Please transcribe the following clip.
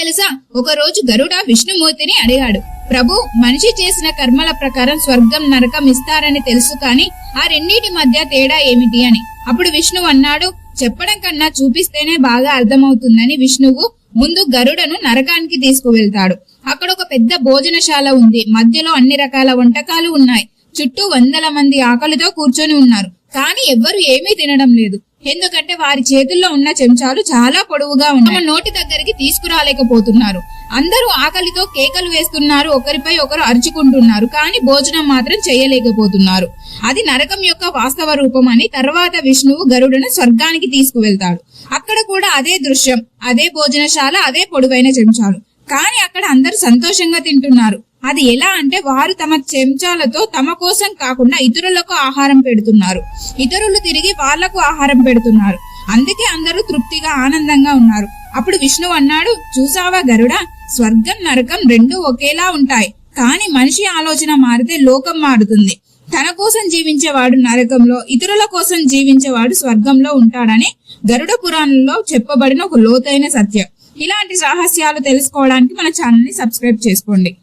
తెలుసా? ఒక రోజు గరుడ విష్ణుమూర్తిని అడిగాడు. ప్రభు మనిషి చేసిన కర్మల ప్రకారం స్వర్గం నరకం ఇస్తారని తెలుసు కానీ ఆ రెండింటి మధ్య తేడా ఏమిటి అని. అప్పుడు విష్ణువు అన్నాడు చెప్పడం కన్నా చూపిస్తేనే బాగా అర్థమవుతుందని విష్ణువు ముందు గరుడను నరకానికి తీసుకువెళ్తాడు. అక్కడ ఒక పెద్ద భోజనశాల ఉంది. మధ్యలో అన్ని రకాల వంటకాలు ఉన్నాయి. చుట్టూ వందల మంది ఆకలితో కూర్చొని ఉన్నారు. కానీ ఎవ్వరు ఏమీ తినడం లేదు. ఎందుకంటే వారి చేతుల్లో ఉన్న చెంచాలు చాలా పొడవుగా ఉన్నాయి. నోటి దగ్గరికి తీసుకురాలేకపోతున్నారు. అందరూ ఆకలితో కేకలు వేస్తున్నారు ఒకరిపై ఒకరు అరుచుకుంటున్నారు కానీ భోజనం మాత్రం చేయలేకపోతున్నారు. అది నరకం యొక్క వాస్తవ రూపం అని తర్వాత విష్ణువు గరుడను స్వర్గానికి తీసుకువెళ్తాడు. అక్కడ కూడా అదే దృశ్యం అదే భోజనశాల అదే పొడవైన చెంచాలు. కానీ అక్కడ అందరూ సంతోషంగా తింటున్నారు. అది ఎలా అంటే వారు తమ చెంచాలతో తమ కోసం కాకుండా ఇతరులకు ఆహారం పెడుతున్నారు. ఇతరులు తిరిగి వాళ్ళకు ఆహారం పెడుతున్నారు. అందుకే అందరూ తృప్తిగా ఆనందంగా ఉన్నారు. అప్పుడు విష్ణువు అన్నాడు చూసావా గరుడా? స్వర్గం నరకం రెండు ఒకేలా ఉంటాయి. కానీ మనిషి ఆలోచన మారితే లోకం మారుతుంది. తన కోసం జీవించేవాడు నరకంలో ఇతరుల కోసం జీవించేవాడు స్వర్గంలో ఉంటాడని గరుడ పురాణంలో చెప్పబడిన ఒక లోతైన సత్యం. ఇలాంటి రహస్యాలు తెలుసుకోవడానికి మన ఛానల్ని సబ్స్క్రైబ్ చేసుకోండి.